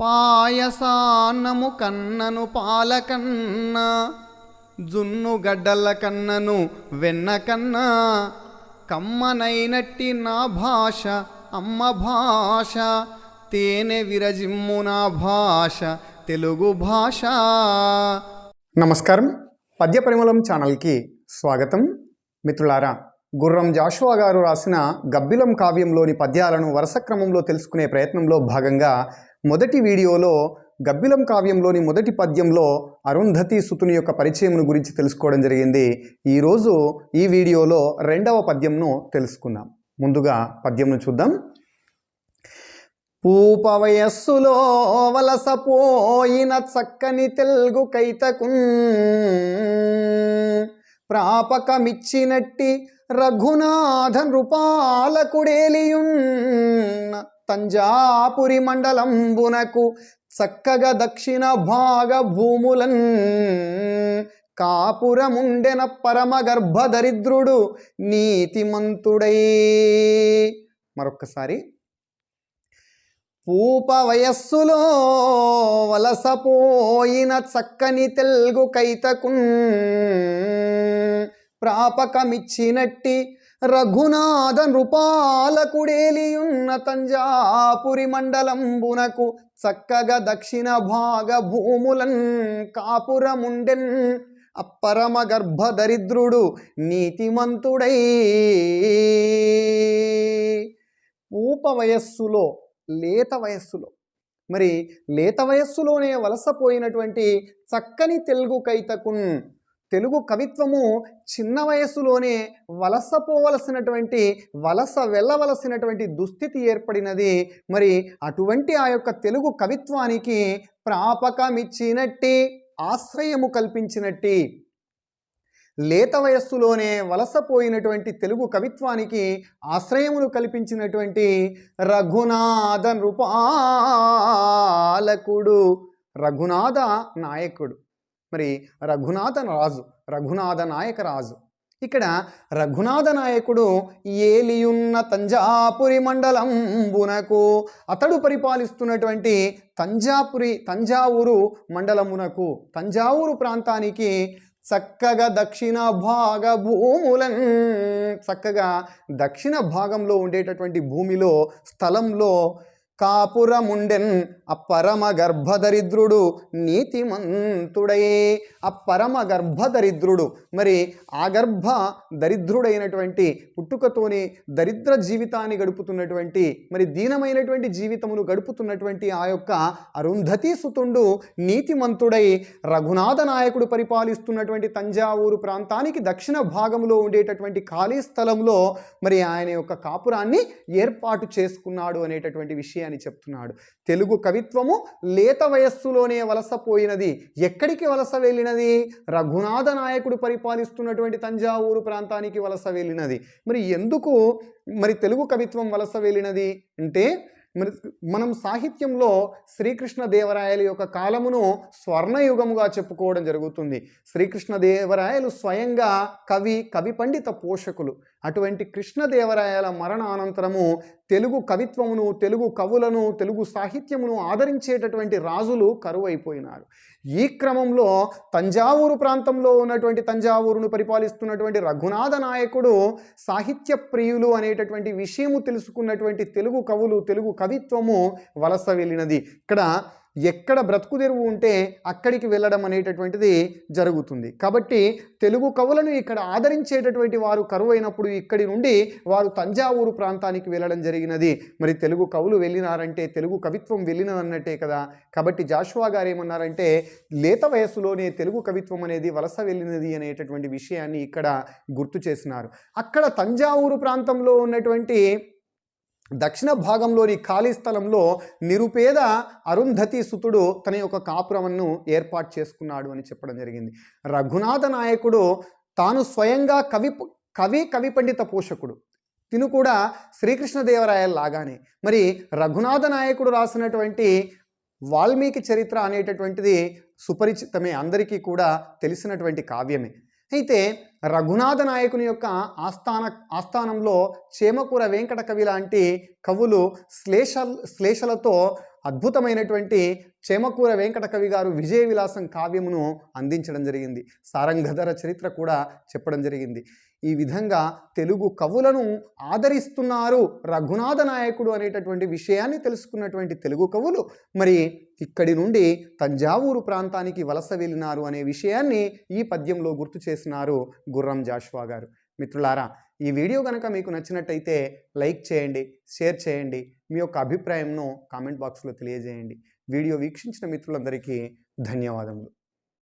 పాయసాన్నము కన్నను పాలకన్న జున్ను గడ్డల కన్నను వెన్న కన్నా కమ్మనైనట్టి నా భాష అమ్మ భాష తేనె విరజిమ్ము నా భాష తెలుగు భాష. నమస్కారం. పద్య పరిమళం ఛానల్కి స్వాగతం. మిత్రులారా గుర్రం జాషువా గారు రాసిన గబ్బిలం కావ్యంలోని పద్యాలను వరుస క్రమంలో తెలుసుకునే ప్రయత్నంలో భాగంగా మొదటి వీడియోలో గబ్బిలం కావ్యంలోని మొదటి పద్యంలో అరుంధతి సుతుని యొక్క పరిచయమును గురించి తెలుసుకోవడం జరిగింది. ఈరోజు ఈ వీడియోలో రెండవ పద్యంను తెలుసుకుందాం. ముందుగా పద్యంను చూద్దాం. పూపవయస్సులో వలసపోయిన చక్కని తెలుగు కైతకుం. ప్రాపకమిచ్చినట్టి రఘునాథ నృపాలకుడేలియున్. తంజాపురి మండలంబునకు చక్కగా దక్షిణ భాగ భూములన్ కాపురముండెన పరమ గర్భదరిద్రుడు నీతిమంతుడై. మరొక్కసారి. పూప వయస్సులో వలసపోయిన చక్కని తెలుగు కైతకున్ ప్రాపకమిచ్చినట్టి రఘునాథ నృపాలకుడేలియున్న తంజాపురి మండలంబునకు చక్కగా దక్షిణ భాగ భూములన్ కాపురముండెన్ అప్పరమ గర్భదరిద్రుడు నీతిమంతుడై. పూప వయస్సులో లేత వయస్సులో మరి లేత వయస్సులోనే వలసపోయినటువంటి చక్కని తెలుగు కైతకున్ తెలుగు కవిత్వము చిన్న వయస్సులోనే వలసపోవలసినటువంటి వలస వెళ్ళవలసినటువంటి దుస్థితి ఏర్పడినది. మరి అటువంటి ఆ యొక్క తెలుగు కవిత్వానికి ప్రాపకమిచ్చినట్టి ఆశ్రయము కల్పించినట్టి లేత వయస్సులోనే వలసపోయినటువంటి తెలుగు కవిత్వానికి ఆశ్రయమును కల్పించినటువంటి రఘునాథ నృపాలకుడు రఘునాథ నాయకుడు. మరి రఘునాథ రాజు రఘునాథ నాయక రాజు ఇక్కడ రఘునాథ నాయకుడు ఏలియున్న తంజాపురి మండలం బునకు అతడు పరిపాలిస్తున్నటువంటి తంజాపురి తంజావూరు మండలమునకు తంజావూరు ప్రాంతానికి చక్కగా దక్షిణ భాగ భూములన్ చక్కగా దక్షిణ భాగంలో ఉండేటటువంటి భూమిలో స్థలంలో కాపురముండెన్ అప్పరమ గర్భదరిద్రుడు నీతిమంతుడై అప్పరమ గర్భదరిద్రుడు మరి ఆ గర్భ దరిద్రుడైనటువంటి పుట్టుకతోనే దరిద్ర జీవితాన్ని గడుపుతున్నటువంటి మరి దీనమైనటువంటి జీవితమును గడుపుతున్నటువంటి ఆ యొక్క అరుంధతి సుతుండు నీతిమంతుడై రఘునాథ నాయకుడు పరిపాలిస్తున్నటువంటి తంజావూరు ప్రాంతానికి దక్షిణ భాగంలో ఉండేటటువంటి ఖాళీ స్థలంలో మరి ఆయన యొక్క కాపురాన్ని ఏర్పాటు చేసుకున్నాడు అనేటటువంటి విషయాన్ని చెప్తున్నాడు. తెలుగు కవి కవిత్వము లేత వయస్సులోనే వలసపోయినది ఎక్కడికి వలస వెళ్ళినది? రఘునాథ నాయకుడు పరిపాలిస్తున్నటువంటి తంజావూరు ప్రాంతానికి వలస వెళ్ళినది. మరి ఎందుకు మరి తెలుగు కవిత్వం వలస వెళ్ళినది? అంటే మరి మనం సాహిత్యంలో శ్రీకృష్ణ దేవరాయల యొక్క కాలమును స్వర్ణయుగముగా చెప్పుకోవడం జరుగుతుంది. శ్రీకృష్ణ దేవరాయలు స్వయంగా కవి కవి పండిత పోషకులు. అటువంటి కృష్ణదేవరాయల మరణానంతరము తెలుగు కవిత్వమును తెలుగు కవులను తెలుగు సాహిత్యమును ఆదరించేటటువంటి రాజులు కరువైపోయినారు. ఈ క్రమంలో తంజావూరు ప్రాంతంలో ఉన్నటువంటి తంజావూరును పరిపాలిస్తున్నటువంటి రఘునాథ నాయకుడు సాహిత్య ప్రియులు అనేటటువంటి విషయము తెలుసుకున్నటువంటి తెలుగు కవులు తెలుగు కవిత్వము వలస వెళ్ళినది. ఇక్కడ ఎక్కడ బ్రతుకు తెరువు ఉంటే అక్కడికి వెళ్ళడం అనేటటువంటిది జరుగుతుంది. కాబట్టి తెలుగు కవులను ఇక్కడ ఆదరించేటటువంటి వారు కరువైనప్పుడు ఇక్కడి నుండి వారు తంజావూరు ప్రాంతానికి వెళ్ళడం జరిగినది. మరి తెలుగు కవులు వెళ్ళినారంటే తెలుగు కవిత్వం వెళ్ళినదన్నట్టే కదా. కాబట్టి జాషువా గారు ఏమన్నారంటే లేత వయస్సులోనే తెలుగు కవిత్వం అనేది వలస వెళ్ళినది అనేటటువంటి విషయాన్ని ఇక్కడ గుర్తు చేసినారు. అక్కడ తంజావూరు ప్రాంతంలో ఉన్నటువంటి దక్షిణ భాగంలోని ఖాళీ స్థలంలో నిరుపేద అరుంధతి సుతుడు తన యొక్క కాపురమును ఏర్పాటు చేసుకున్నాడు అని చెప్పడం జరిగింది. రఘునాథ నాయకుడు తాను స్వయంగా కవి కవి కవి పండిత పోషకుడు. తిను కూడా శ్రీకృష్ణదేవరాయల లాగానే. మరి రఘునాథ నాయకుడు రాసినటువంటి వాల్మీకి చరిత్ర అనేటటువంటిది సుపరిచితమే. అందరికీ కూడా తెలిసినటువంటి కావ్యమే. అయితే రఘునాథ నాయకుని యొక్క ఆస్థాన ఆస్థానంలో చేమకూర వెంకట కవి లాంటి కవులు శ్లేష శ్లేషలతో అద్భుతమైనటువంటి చేమకూర వెంకట కవి గారు విజయ విలాసం కావ్యమును అందించడం జరిగింది. సారంగధర చరిత్ర కూడా చెప్పడం జరిగింది. ఈ విధంగా తెలుగు కవులను ఆదరిస్తున్నారు రఘునాథ నాయకుడు అనేటటువంటి విషయాన్ని తెలుసుకున్నటువంటి తెలుగు కవులు. మరి ఇక్కడి నుండి తంజావూరు ప్రాంతానికి వలస వెళ్ళినారు అనే విషయాన్ని ఈ పద్యంలో గుర్తు చేసినారు గుర్రం జాష్వా గారు. మిత్రులారా ఈ వీడియో కనుక మీకు నచ్చినట్టయితే లైక్ చేయండి షేర్ చేయండి మీ యొక్క అభిప్రాయంను కామెంట్ బాక్స్లో తెలియజేయండి. వీడియో వీక్షించిన మిత్రులందరికీ ధన్యవాదములు.